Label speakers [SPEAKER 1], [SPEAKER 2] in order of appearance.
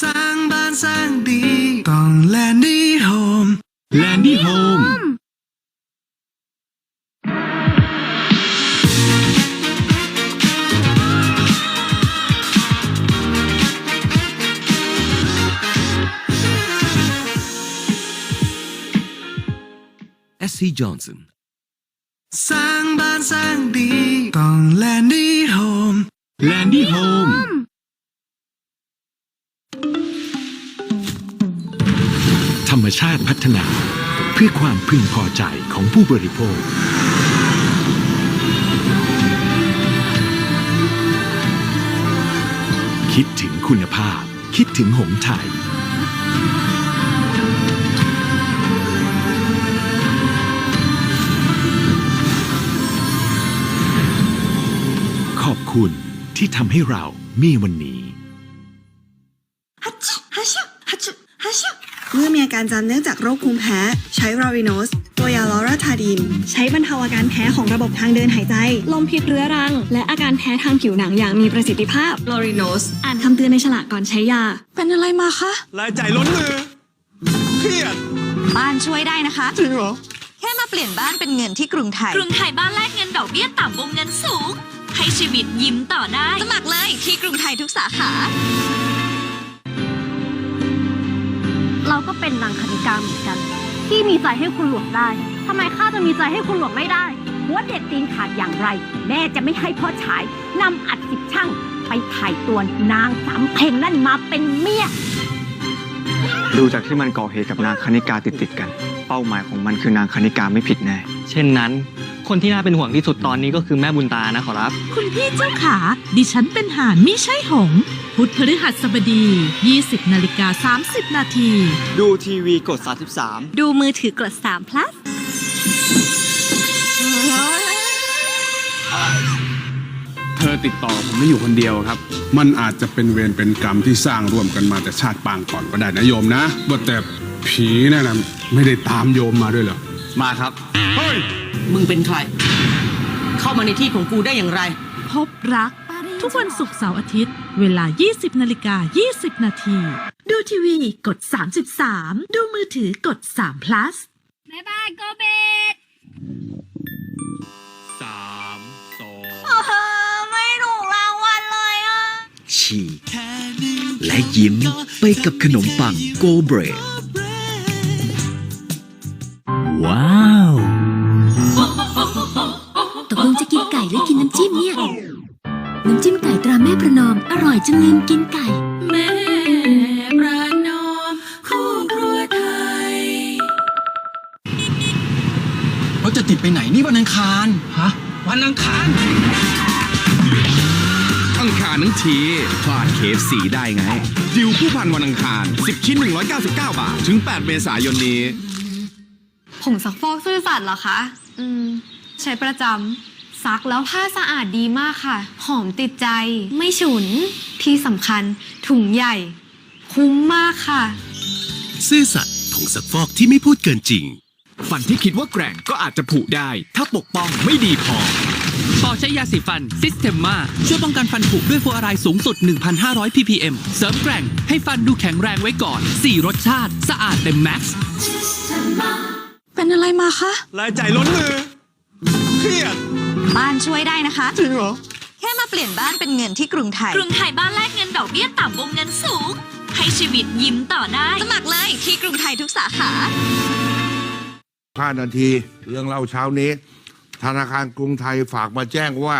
[SPEAKER 1] สร้างบ้านสร้างดีต้องแลนดี้โฮม
[SPEAKER 2] Landy Home
[SPEAKER 3] เอส
[SPEAKER 1] รม
[SPEAKER 2] ชาติพัฒนา เพื่อความพึงพอใจของผู้บริโภค คิดถึงคุณภาพ คิดถึงหงไทย ขอบคุณที่ทำให้เรามีวันนี้
[SPEAKER 4] เมื่อมีอาการจามเนื่องจากโรคภูมิแพ้ ใช้ราวิโนส ตัวยาลอราทาดีนใช้บรรเทาอาการแพ้ของระบบทางเดินหายใจ ลมพิษเรื้อรัง และอาการแพ้ทางผิวหนังอย่างมีประสิทธิภาพลอริโนส อ่านคำเตือนในฉลากก่อนใช้ยา เป็นอะไรมาคะ
[SPEAKER 1] รายจ่ายล้นมือเครียด
[SPEAKER 5] บ้านช่วยได้นะคะ
[SPEAKER 1] จริงเหรอ
[SPEAKER 5] แค่มาเปลี่ยนบ้านเป็นเงินที่กรุงไทย
[SPEAKER 6] กรุงไทยบ้านแลกเงินดอกเบี้ยต่ำวงเงินสูง ให้ชีวิตยิ้มต่อได้
[SPEAKER 5] สมัครเลยที่กรุงไทยทุกสาขา
[SPEAKER 7] เราก็เป็นนางคณิกาเหมือนกัน ที่มีใจให้คุณหลวงได้ทำไมข้าจะมีใจให้คุณหลวงไม่ได้ หัวเด็ดตีนขาดอย่างไร แม่จะไม่ให้พ่อฉายนำอัดสิบช่างไปถ่ายตัวนางสำเพ็งนั่นมาเป็นเมีย
[SPEAKER 8] ดูจากที่มันก่อเหตุกับนางคณิกาติดติดๆกัน เป้าหมายของมันคือนางคณิกาไม่ผิดแน่
[SPEAKER 9] เช่นนั้น คนที่น่าเป็นห่วงที่สุดตอนนี้ก็คือแม่บุญตานะขอรับ
[SPEAKER 10] คุณพี่เจ้าขา ดิฉันเป็นห่านมิใช่หงส์พุธพฤหัสบดี 20นาฬิกา30 นาที
[SPEAKER 8] ดูทีวีกด 33
[SPEAKER 5] ดูมือถือกด3 plus
[SPEAKER 2] เธอติดต่อผมไม่อยู่คนเดียวครับ
[SPEAKER 11] มันอาจจะเป็นเวรเป็นกรรมที่สร้างร่วมกันมาแต่ชาติปางก่อนก็ได้นะโยมนะว่าแต่ผีนั่นนะไม่ได้ตามโยมมาด้วยเหรอ
[SPEAKER 8] มาครับ
[SPEAKER 11] เฮ้ย
[SPEAKER 12] มึงเป็นใคร เข้ามาในที่ของกูได้อย่างไร
[SPEAKER 10] พบรัก ทุกวันศุกร์เสาร์อาทิตย์ เวลา 20นาฬิกา20 นาที ดูทีวีกด 33 ดูมือถือกด3 plus
[SPEAKER 6] บ๊ายบายโกเบต
[SPEAKER 2] สามสอง
[SPEAKER 5] ไม่ถูกรางวัลเลยอะ
[SPEAKER 3] ฉีกและยิ้มไปกับขนมปังโกเบรด ว้าว
[SPEAKER 7] ตกลงจะกินไก่หรือกินน้ำจิ้มเนี่ย น้ำจิ้มไก่ตราแม่ประนอม อร่อยจนลืมกินไก่
[SPEAKER 6] แม่ประนอม คู่ครัวไทย
[SPEAKER 8] เราจะติดไปไหนนี่วันอังคาร ฮะ วันอังคาร
[SPEAKER 2] อังคารทั้งทีพลาดเคฟสีได้ไง ดิวผู้พันวันอังคาร 10 ชิ้น 199 บาท ถึง 8 เมษายนนี้
[SPEAKER 5] ผงซักฟอกซื่อสัตย์เหรอคะ อืม ใช้ประจำซักแล้วผ้าสะอาดดีมากค่ะ หอมติดใจ ไม่ฉุน ที่สำคัญ ถุงใหญ่ คุ้มมากค่ะ
[SPEAKER 3] ซื่อสัตย์ผงซักฟอกที่ไม่พูดเกินจริง
[SPEAKER 2] ฟันที่คิดว่าแกร่งก็อาจจะผุได้ ถ้าปกป้องไม่ดีพอ
[SPEAKER 12] ต่อใช้ยาสีฟันซิสเ e มมาช่วยป้องกันฟันผุด้วยฟลูออไรด์สูงสุด 1,500 ppm เสริมแกร่ง ให้ฟันดูแข็งแรงไว้ก่อน 4 รสชาติ สะอาดเต็มแม็กซ์
[SPEAKER 4] เป็นอะไรมาคะ
[SPEAKER 1] รายจ่ายล้นมือ เครียด
[SPEAKER 5] บ้านช่วยได้นะคะ
[SPEAKER 1] จริงเหรอ
[SPEAKER 5] แค่มาเปลี่ยนบ้านเป็นเงินที่กรุงไทย
[SPEAKER 6] กรุงไทยบ้านแลกเงินดอกเบี้ยต่ำวงเงินสูง ให้ชีวิตยิ้มต่อได้
[SPEAKER 5] สมัครเลยที่กรุงไทยทุกสาขา
[SPEAKER 11] 5 นาที เรื่องเล่าเช้านี้ ธนาคารกรุงไทยฝากมาแจ้งว่า